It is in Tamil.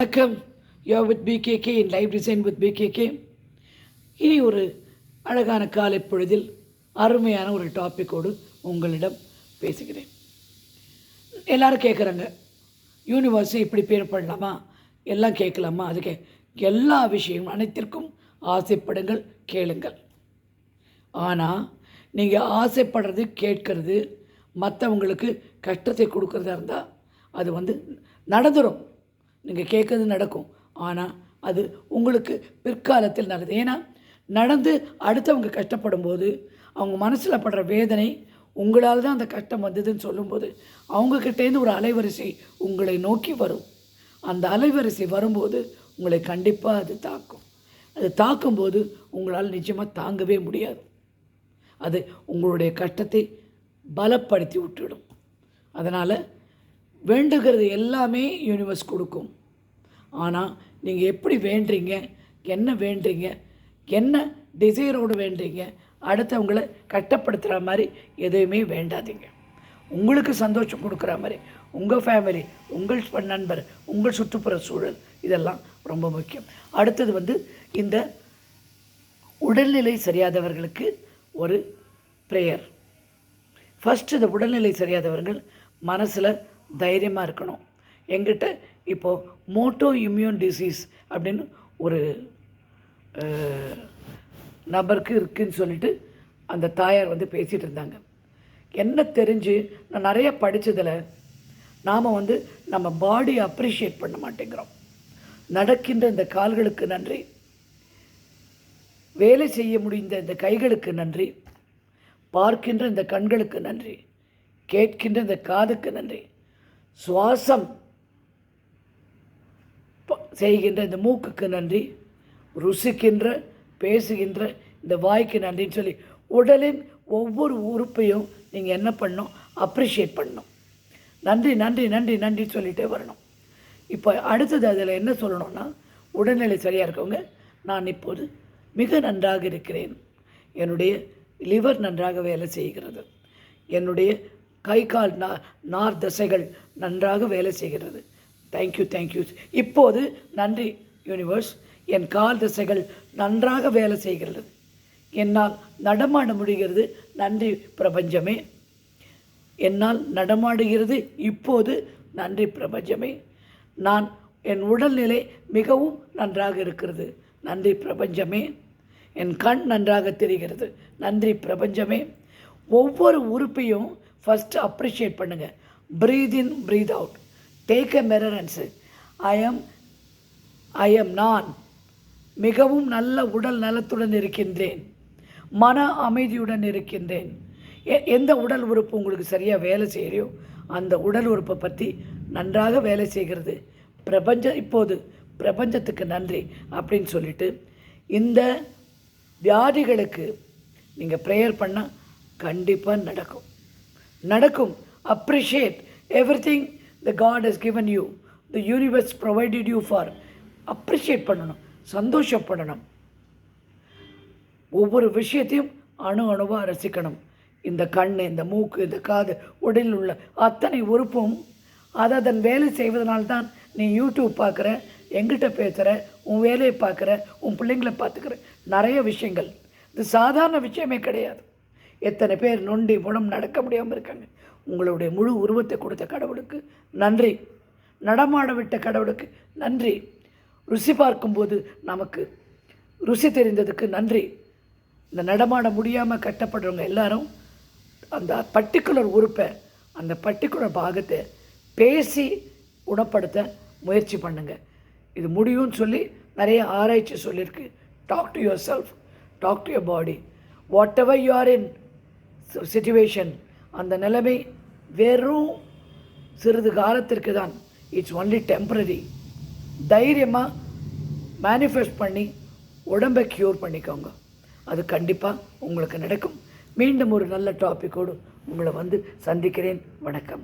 வணக்கம். Yo with PKK in live design with PKK இனி ஒரு அழகான காலை பொழுதில் அருமையான ஒரு டாப்பிக்கோடு உங்களிடம் பேசுகிறேன். எல்லாரும் கேட்குறாங்க யூனிவர்ஸை இப்படி பேர் பண்ணலாமா எல்லாம் கேட்கலாமா அதுக்கு எல்லா விஷயமும் அனைத்திற்கும் ஆசைப்படுங்கள் கேளுங்கள். ஆனால் நீங்கள் ஆசைப்படுறது கேட்கறது மற்றவங்களுக்கு கஷ்டத்தை கொடுக்குறதா இருந்தால் அது வந்து நடந்துடும் நீங்கள் கேட்குறது நடக்கும். ஆனால் அது உங்களுக்கு பிற்காலத்தில் நல்லது. ஏன்னா நடந்து அடுத்தவங்க கஷ்டப்படும் போது அவங்க மனசில் படுற வேதனை உங்களால் தான் அந்த கஷ்டம் வந்ததுன்னு சொல்லும்போது அவங்கக்கிட்டேருந்து ஒரு அலைவரிசை உங்களை நோக்கி வரும். அந்த அலைவரிசை வரும்போது உங்களை கண்டிப்பாக அது தாக்கும். அது தாக்கும்போது உங்களால் நிச்சயமாக தாங்கவே முடியாது. அது உங்களுடைய கஷ்டத்தை பலப்படுத்தி விட்டுடும். அதனால் வேண்டுகிறது எல்லாமே யூனிவர்ஸ் கொடுக்கும். ஆனால் நீங்கள் எப்படி வேண்டுறீங்க? என்ன வேண்டுறீங்க? என்ன டிசைரோடு வேண்டுறீங்க? அடுத்தவங்களை கட்டப்படுத்துகிற மாதிரி எதையுமே வேண்டாதீங்க. உங்களுக்கு சந்தோஷம் கொடுக்குற மாதிரி உங்கள் ஃபேமிலி உங்கள் நண்பர் உங்கள் சுற்றுப்புற சூழல் இதெல்லாம் ரொம்ப முக்கியம். அடுத்தது வந்து இந்த உடல்நிலை சரியாதவர்களுக்கு ஒரு ப்ரேயர் ஃபஸ்ட்டு இந்த உடல்நிலை சரியாதவர்கள் மனசில் தைரியமாக இருக்கணும். எங்கிட்ட இப்போது மோட்டோ இம்யூன் டிசீஸ் அப்படின்னு ஒரு நபருக்கு இருக்குன்னு சொல்லிட்டு அந்த தாயார் வந்து பேசிகிட்டு இருந்தாங்க. என்ன தெரிஞ்சு நான் நிறைய படித்ததில் நாம் வந்து நம்ம பாடி அப்ரிஷியேட் பண்ண மாட்டேங்கிறோம். நடக்கின்ற இந்த கால்களுக்கு நன்றி. வேலை செய்ய முடிந்த இந்த கைகளுக்கு நன்றி. பார்க்கின்ற இந்த கண்களுக்கு நன்றி. கேட்கின்ற இந்த காதுக்கு நன்றி. சுவாசம் செய்கின்ற இந்த மூக்குக்கு நன்றி ருசிக்கின்ற பேசுகின்ற இந்த வாய்க்கு நன்றின்னு சொல்லி உடலின் ஒவ்வொரு உறுப்பையும் நீங்கள் என்ன பண்ணணும்? அப்ரிஷியேட் பண்ணணும். நன்றி நன்றி நன்றி நன்றி சொல்லிகிட்டே வரணும். இப்போ அடுத்தது அதில் என்ன சொல்லணும்னா உடல்நிலை சரியாக இருக்கவங்க நான் இப்போது மிக நன்றாக இருக்கிறேன். என்னுடைய லிவர் நன்றாக வேலை செய்கிறது. என்னுடைய கை கால் நா நார் தசைகள் நன்றாக வேலை செய்கிறது. தேங்க்யூ தேங்க்யூ இப்போது நன்றி யூனிவர்ஸ் என் கால் தசைகள் நன்றாக வேலை செய்கிறது. என்னால் நடமாட முடிகிறது. நன்றி பிரபஞ்சமே. என்னால் நடமாடுகிறது. இப்போது நன்றி பிரபஞ்சமே. நான் என் உடல்நிலை மிகவும் நன்றாக இருக்கிறது. நன்றி பிரபஞ்சமே. என் கண் நன்றாக தெரிகிறது. நன்றி பிரபஞ்சமே. ஒவ்வொரு உறுப்பையும் ஃபஸ்ட்டு அப்ரிஷியேட் பண்ணுங்கள் breathe in breathe out take a மெரரன்ஸு and I am I am நான். மிகவும் நல்ல உடல் நலத்துடன் இருக்கின்றேன். மன அமைதியுடன் இருக்கின்றேன். எ- எந்த உடல் உறுப்பு உங்களுக்கு சரியாக வேலை செய்கிறையோ அந்த உடல் உறுப்பை பற்றி நன்றாக வேலை செய்கிறது. பிரபஞ்சம் இப்போது பிரபஞ்சத்துக்கு நன்றி அப்படின்னு சொல்லிட்டு இந்த வியாதிகளுக்கு நீங்கள் ப்ரேயர் பண்ணால் கண்டிப்பாக நடக்கும். நடக்கும். Appreciate everything the God has given you the universe provided you for appreciate பண்ணணும். சந்தோஷப்படணும். ஒவ்வொரு விஷயத்தையும் அணு அணுவாக ரசிக்கணும். இந்த கண் இந்த மூக்கு இந்த காது உடலில் உள்ள அத்தனை உறுப்பும் அதை அதன் வேலை செய்வதனால்தான் நீ யூடியூப் பார்க்குற எங்கிட்ட பேசுகிற உன் வேலையை பார்க்குற உன் பிள்ளைங்களை பார்த்துக்கிற நிறைய விஷயங்கள். இது சாதாரண விஷயமே கிடையாது. எத்தனை பேர் நொண்டி முடம் நடக்க முடியாமல் இருக்காங்க. உங்களுடைய முழு உருவத்தை கொடுத்த கடவுளுக்கு நன்றி. நடமாட விட்ட கடவுளுக்கு நன்றி. ருசி பார்க்கும்போது நமக்கு ருசி தெரிந்ததுக்கு நன்றி. இந்த நடமாட முடியாமல் கட்டப்படுறவங்க எல்லாரும் அந்த பர்டிகுலர் உறுப்பை அந்த பர்டிகுலர் பாகத்தை பேசி குணப்படுத்த முயற்சி பண்ணுங்க. இது முடியும்னு சொல்லி நிறைய ஆராய்ச்சி சொல்லியிருக்கு. Talk to yourself talk to your body whatever you are in situation அந்த நிலைமை வெறும் சிறிது காலத்திற்கு தான். இட்ஸ் ஒன்லி டெம்பரரி தைரியமாக மேனிஃபெஸ்ட் பண்ணி உடம்பை க்யூர் பண்ணிக்கோங்க. அது கண்டிப்பாக உங்களுக்கு நடக்கும். மீண்டும் ஒரு நல்ல டாப்பிக்கோடு உங்களை வந்து சந்திக்கிறேன். வணக்கம்.